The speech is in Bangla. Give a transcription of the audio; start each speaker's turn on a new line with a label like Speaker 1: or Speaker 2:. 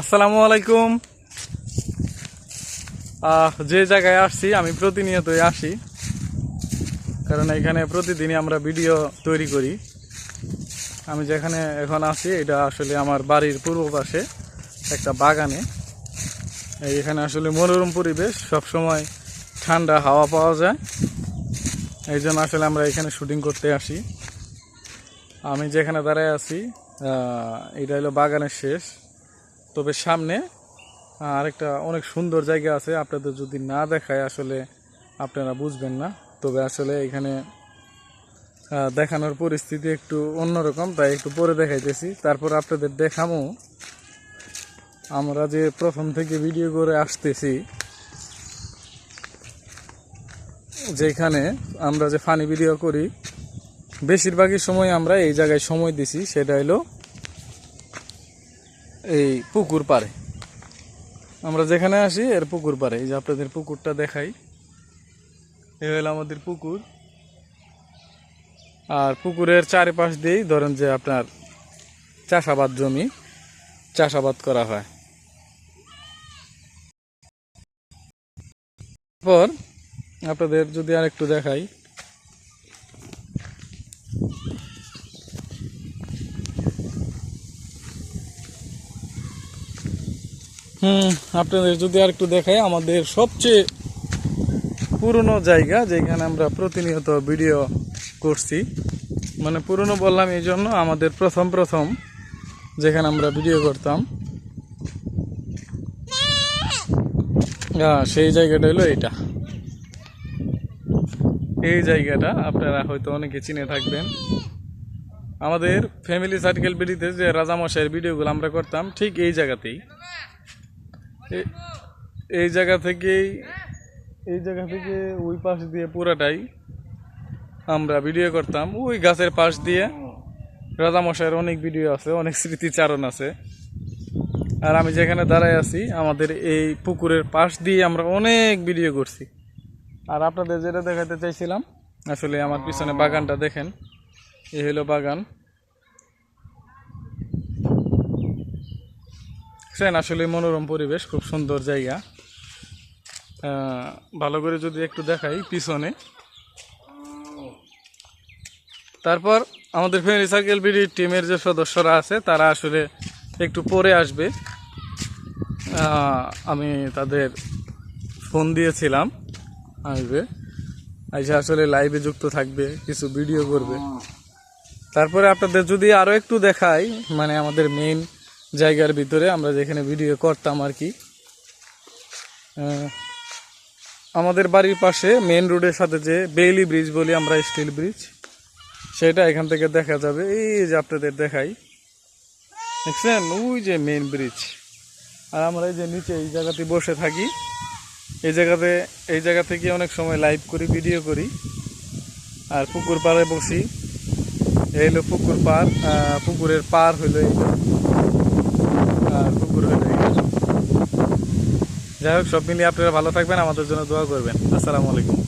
Speaker 1: আসসালামু আলাইকুম। যে জায়গায় আসছি, আমি প্রতিনিয়তই আসি। কারণ এখানে প্রতিদিনই আমরা ভিডিও তৈরি করি। আমি যেখানে এখন আছি, এটা আসলে আমার বাড়ির পূর্ব পাশে একটা বাগানে। এখানে আসলে মনোরম পরিবেশ, সবসময় ঠান্ডা হাওয়া পাওয়া যায়। এই জন্য আসলে আমরা এখানে শুটিং করতে আসি। আমি যেখানে দাঁড়ায় আছি এটা হলো বাগানের শেষ। তবে সামনে, আরেকটা অনেক সুন্দর জায়গা আছে। আপনাদের যদি না দেখায়, আসলে আপনারা বুঝবেন না। তবে আসলে এখানে দেখানোর পরিস্থিতি একটু অন্যরকম, তাই একটু পরে দেখাইতেছি। তারপর আপনাদের দেখামো, আমরা যে প্রথম থেকে ভিডিও করে আসতেছি, যেখানে আমরা যে ফানি ভিডিও করি, বেশিরভাগই সময় আমরা এই জায়গায় সময় দিছি, সেটা হলো এই পুকুর পাড়ে। আমরা যেখানে আসি, এর পুকুর পাড়ে। এই যে আপনাদের পুকুরটা দেখাই। এই হলো আমাদের পুকুর। আর পুকুরের চারিপাশ দিয়েই ধরেন যে আপনার চাষাবাদ জমি চাষাবাদ করা হয়। পর আপনাদের যদি আর একটু দেখাই। হুম আপনাদের যদি আর একটু আমাদের সবচেয়ে পুরনো জায়গা যেখানে আমরা প্রতিনিয়ত ভিডিও করছি। মানে পুরনো বললাম এই জন্য আমাদের প্রথম প্রথম যেখানে আমরা ভিডিও করতাম। আহ, সেই জায়গাটা হলো এটা। এই জায়গাটা আপনারা হয়তো অনেকে চিনে থাকবেন। আমাদের ফ্যামিলি সার্কেল বিডিতে যে রাজামশাইয়ের ভিডিওগুলো আমরা করতাম ঠিক এই জায়গাতেই। এই জায়গা থেকেই, এই জায়গা থেকে ওই পাশ দিয়ে পুরাটাই আমরা ভিডিও করতাম। ওই গাছের পাশ দিয়ে রাজামশাইয়ের অনেক ভিডিও আছে, অনেক স্মৃতিচারণ আছে। আর আমি যেখানে দাঁড়ায় আছি, আমাদের এই পুকুরের পাশ দিয়ে আমরা অনেক ভিডিও করছি। আর আপনাদের যেটা দেখাতে চাইছিলাম, আসলে আমার পিছনে বাগানটা দেখেন, এই হলো বাগান। দেখছেন, আসলে মনোরম পরিবেশ, খুব সুন্দর জায়গা। ভালো করে যদি একটু দেখাই পিছনে। তারপর আমাদের ফ্যামিলি সার্কেল বিডি টিমের যে সদস্যরা আছে, তারা আসলে একটু পরে আসবে। আমি তাদের ফোন দিয়েছিলাম, আসবে। আইসা আসলে লাইভে যুক্ত থাকবে, কিছু ভিডিও করবে। তারপরে আপনাদের যদি আরও একটু দেখাই মানে আমাদের মেইন জায়গার ভিতরে আমরা যেখানে ভিডিও করতাম আর কি। আমাদের বাড়ির পাশে মেন রোডের সাথে যে বেইলি ব্রিজ বলি আমরা স্টিল ব্রিজ সেটা এখান থেকে দেখা যাবে। এই যে আপনাদের দেখাই। দেখছেন? ওই যে মেন ব্রিজ আর আমরা এই যে নিচে এই জায়গাতে বসে থাকি। এই জায়গাতে, এই জায়গা থেকে অনেক সময় লাইভ করি ভিডিও করি। আর পুকুর পাড়ে বসি। এই হলো পুকুর পার পুকুরের পার হইল এইটা আর পুকুর হইল এইটা যাই হোক সব মিলিয়ে আপনারা ভালো থাকবেন আমাদের জন্য দোয়া করবেন। আসসালামু আলাইকুম।